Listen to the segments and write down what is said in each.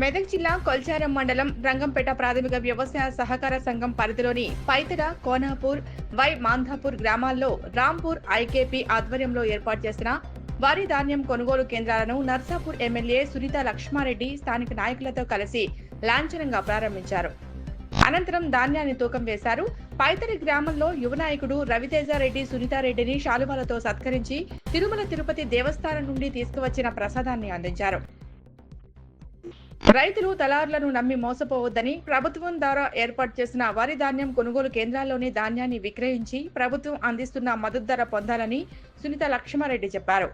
మెదక్ జిల్లా కొల్చారం మండలం రంగంపేట ప్రాథమిక వ్యవసాయ సహకార సంఘం పరిధిలోని పైతడ కోనాపూర్ వై మాంధాపూర్ గ్రామాల్లో రాంపూర్ ఐకేపీ ఆధ్వర్యంలో ఏర్పాటు చేసిన వరి ధాన్యం కొనుగోలు కేంద్రాలను నర్సాపూర్ ఎమ్మెల్యే సునీత లక్ష్మారెడ్డి స్థానిక నాయకులతో కలిసి లాంఛనంగా ప్రారంభించారు. అనంతరం ధాన్యాన్ని తూకం వేశారు. పైతరి గ్రామంలో యువ నాయకుడు రవితేజారెడ్డి సునీతారెడ్డిని శాలువాలతో సత్కరించి తిరుమల తిరుపతి దేవస్థానం నుండి తీసుకువచ్చిన ప్రసాదాన్ని అందించారు. రైతులు దళారులను నమ్మి మోసపోవద్దని ప్రభుత్వం ద్వారా ఏర్పాటు చేసిన వరి ధాన్యం కొనుగోలు కేంద్రాల్లోనే ధాన్యాన్ని విక్రయించి ప్రభుత్వం అందిస్తున్న మద్దతు ధర పొందాలని సునీత లక్ష్మారెడ్డి చెప్పారు.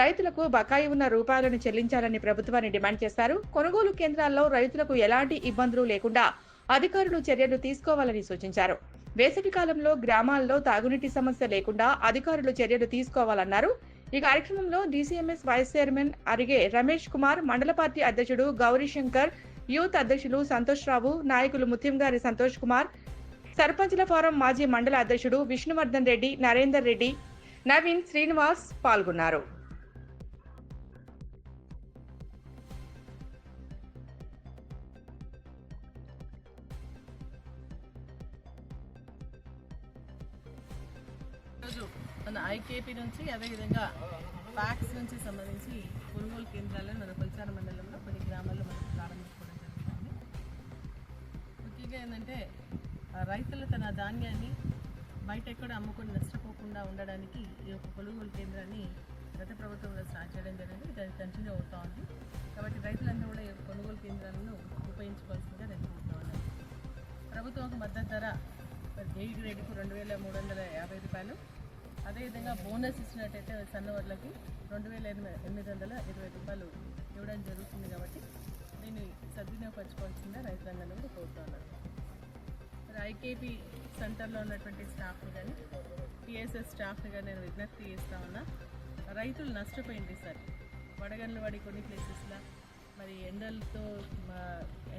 రైతులకు బకాయి ఉన్న రూపాయలను చెల్లించాలని ప్రభుత్వాన్ని డిమాండ్ చేశారు. కొనుగోలు కేంద్రాల్లో రైతులకు ఎలాంటి ఇబ్బందులు లేకుండా అధికారులు చర్యలు తీసుకోవాలని సూచించారు. వేసవి కాలంలో గ్రామాల్లో తాగునీటి సమస్య లేకుండా అధికారులు చర్యలు తీసుకోవాలన్నారు. ఈ కార్యక్రమంలో DCMS vice chairman Arige Ramesh Kumar మండల పార్టీ అధ్యక్షుడు గౌరీశంకర్ యూత్ అధ్యక్షులు సంతోష్ రావు నాయకులు ముత్యంగారి సంతోష్ కుమార్ సర్పంచ్ల ఫోరం మాజీ మండల అధ్యక్షుడు విష్ణువర్ధన్ రెడ్డి నరేందర్ రెడ్డి నవీన్ శ్రీనివాస్ పాల్గొన్నారు. మన ఐకేపీ నుంచి అదేవిధంగా ప్యాక్స్ నుంచి సంబంధించి కొనుగోలు కేంద్రాలను మన కొల్చార మండలంలో కొన్ని గ్రామాల్లో మనం ప్రారంభించుకోవడం జరుగుతుంది. ముఖ్యంగా ఏంటంటే రైతులు తన ధాన్యాన్ని బయట ఎక్కడ అమ్ముకొని నష్టపోకుండా ఉండడానికి ఈ యొక్క కొనుగోలు కేంద్రాన్ని గత ప్రభుత్వంలో స్టార్ట్ చేయడం జరిగింది. ఇది కంటిన్యూ అవుతూ ఉంది. కాబట్టి రైతులందరూ కూడా ఈ యొక్క కొనుగోలు కేంద్రాలను ఉపయోగించుకోవాల్సిందిగా నేను కోరుతా ఉన్నాను. ప్రభుత్వం ఒక మద్దతు ధర ఏ గ్రేడ్కు రెండు వేల మూడు వందల యాభై రూపాయలు అదేవిధంగా బోనస్ ఇచ్చినట్టయితే సన్నవర్లకి రెండు వేల ఎనిమిది ఎనిమిది వందల ఇరవై రూపాయలు ఇవ్వడం జరుగుతుంది కాబట్టి దీన్ని సద్వినియోగపరచుకోవాల్సిందే రైతులందరూ కూడా కోరుతున్నారు. ఐకేపీ సెంటర్లో ఉన్నటువంటి స్టాఫ్ని కానీ టీఎస్ఎస్ స్టాఫ్ని కానీ నేను విజ్ఞప్తి చేస్తా ఉన్నా రైతులు నష్టపోయింది సార్. వడగండ్లు పడి కొన్ని ప్లేసెస్లో మరి ఎండలతో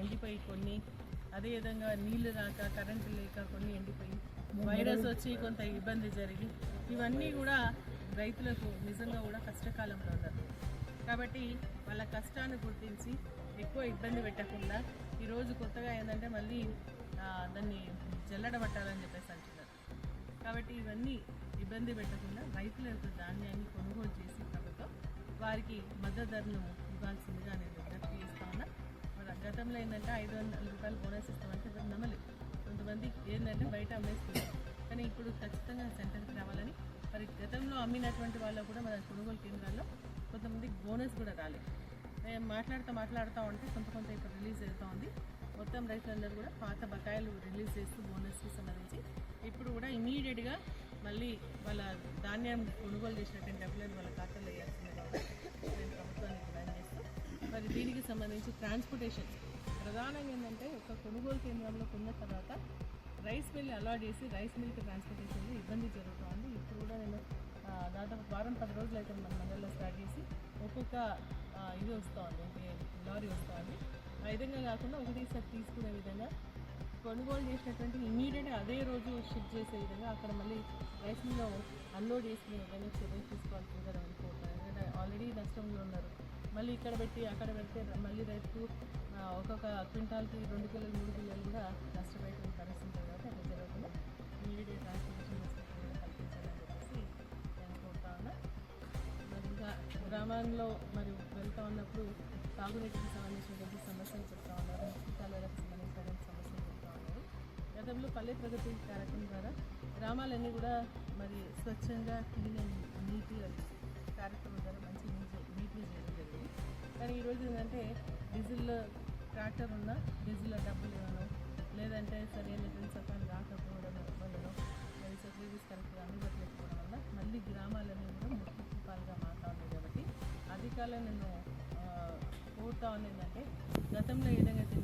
ఎండిపోయి కొన్ని అదేవిధంగా నీళ్ళు రాక కరెంటు లేక కొన్ని ఎండిపోయి వైరస్ వచ్చి కొంత ఇబ్బంది జరిగి ఇవన్నీ కూడా రైతులకు నిజంగా కూడా కష్టకాలంలో ఉన్నారు కాబట్టి వాళ్ళ కష్టాన్ని గుర్తించి ఎక్కువ ఇబ్బంది పెట్టకుండా ఈరోజు కొత్తగా ఏంటంటే మళ్ళీ దాన్ని జల్లడ పట్టాలని చెప్పేసి అంటున్నారు. కాబట్టి ఇవన్నీ ఇబ్బంది పెట్టకుండా రైతుల యొక్క ధాన్యాన్ని కొనుగోలు చేసి ప్రభుత్వం వారికి మద్దతు ధరను ఇవ్వాల్సిందిగా నేను విజ్ఞప్తి చేస్తా ఉన్నా. మరి గతంలో ఏంటంటే ఐదు వందల రూపాయలు బోనస్ ఇస్తామంటే నమ్మలేదు కొంతమంది ఏంటంటే బయట అమ్మేస్తున్నారు కానీ ఇప్పుడు ఖచ్చితంగా సెంటర్కి రావాలని మరి గతంలో అమ్మినటువంటి వాళ్ళు కూడా మన కొనుగోలు కేంద్రాల్లో కొంతమందికి బోనస్ కూడా రాలేదు. మాట్లాడుతూ మాట్లాడుతూ ఉంటే కొంత కొంత ఇప్పుడు రిలీజ్ అవుతూ ఉంది. మొత్తం రైతులందరూ కూడా పాత బకాయిలు రిలీజ్ చేస్తూ బోనస్కి సంబంధించి ఇప్పుడు కూడా ఇమీడియట్గా మళ్ళీ వాళ్ళ ధాన్యం కొనుగోలు చేసినటువంటి డబ్బులను వాళ్ళ ఖాతాలో వేయాల్సిందే ప్రభుత్వానికి డిమాండ్ చేస్తూ మరి దీనికి సంబంధించి ట్రాన్స్పోర్టేషన్ ప్రధానంగా ఏంటంటే ఒక కొనుగోలు కేంద్రంలో కొన్న తర్వాత రైస్ మిల్ అలాట్ చేసి రైస్ మిల్క్ ట్రాన్స్పోర్టేషన్లో ఇబ్బంది జరుగుతుంది. ఇప్పుడు కూడా నేను దాదాపు వారం పది రోజులు అయితే మన మండలిలో స్టార్ట్ చేసి ఒక్కొక్క ఇది వస్తుంది అంటే లారీ వస్తుంది. ఆ విధంగా కాకుండా ఒకటేసారి తీసుకునే విధంగా కొనుగోలు చేసినటువంటి ఇమీడియట్గా అదే రోజు షిఫ్ట్ చేసే విధంగా అక్కడ మళ్ళీ రైస్ మిల్లో అన్లోడ్ చేసుకునే విధంగా చర్యలు తీసుకోవాల్సిందని అనుకుంటున్నాను. ఎందుకంటే ఆల్రెడీ నష్టంలో ఉన్నారు. మళ్ళీ ఇక్కడ పెట్టి అక్కడ పెడితే మళ్ళీ రైతుకు ఒక్కొక్క క్వింటాల్కి రెండు కిలోలు మూడు కిలోలు కూడా నష్టపోయే పరిస్థితి ఉంటుంది కాబట్టి అట్లా జరగకుండా ఇమీడియట్ ట్రాన్స్పోర్టేషన్ ఫెసిలిటీ కల్పించాలని చెప్పేసి నేను కోరుతా ఉన్నా. మరి ఇంకా గ్రామాల్లో మరి వెళ్తా ఉన్నప్పుడు తాగునీటికి సంబంధించినటువంటి సమస్యలు చెప్తా ఉన్నారు. కాలువలకు సంబంధించినటువంటి సమస్యలు చెప్తా ఉన్నారు. గతంలో పల్లె ప్రగతి కార్యక్రమం ద్వారా గ్రామాలన్నీ కూడా మరి స్వచ్ఛంగా క్లీన్ అండ్ కానీ ఈరోజు ఏంటంటే డీజిల్లో ట్రాక్టర్ ఉందా డీజిల్లో డబ్బులు ఇవ్వడం లేదంటే సరైన సఫాలు రాకపోవడం ఇవ్వడం మరి సర్వీసెస్ కరెక్ట్గా అందుబాటులేకపోవడం వల్ల మళ్ళీ గ్రామాలన్నీ కూడా ముఖ్య కుప్పాలుగా మారుతా ఉన్నాయి కాబట్టి అధికారులు నేను కోరుతా ఉంది ఏంటంటే గతంలో ఏ విధంగా అయితే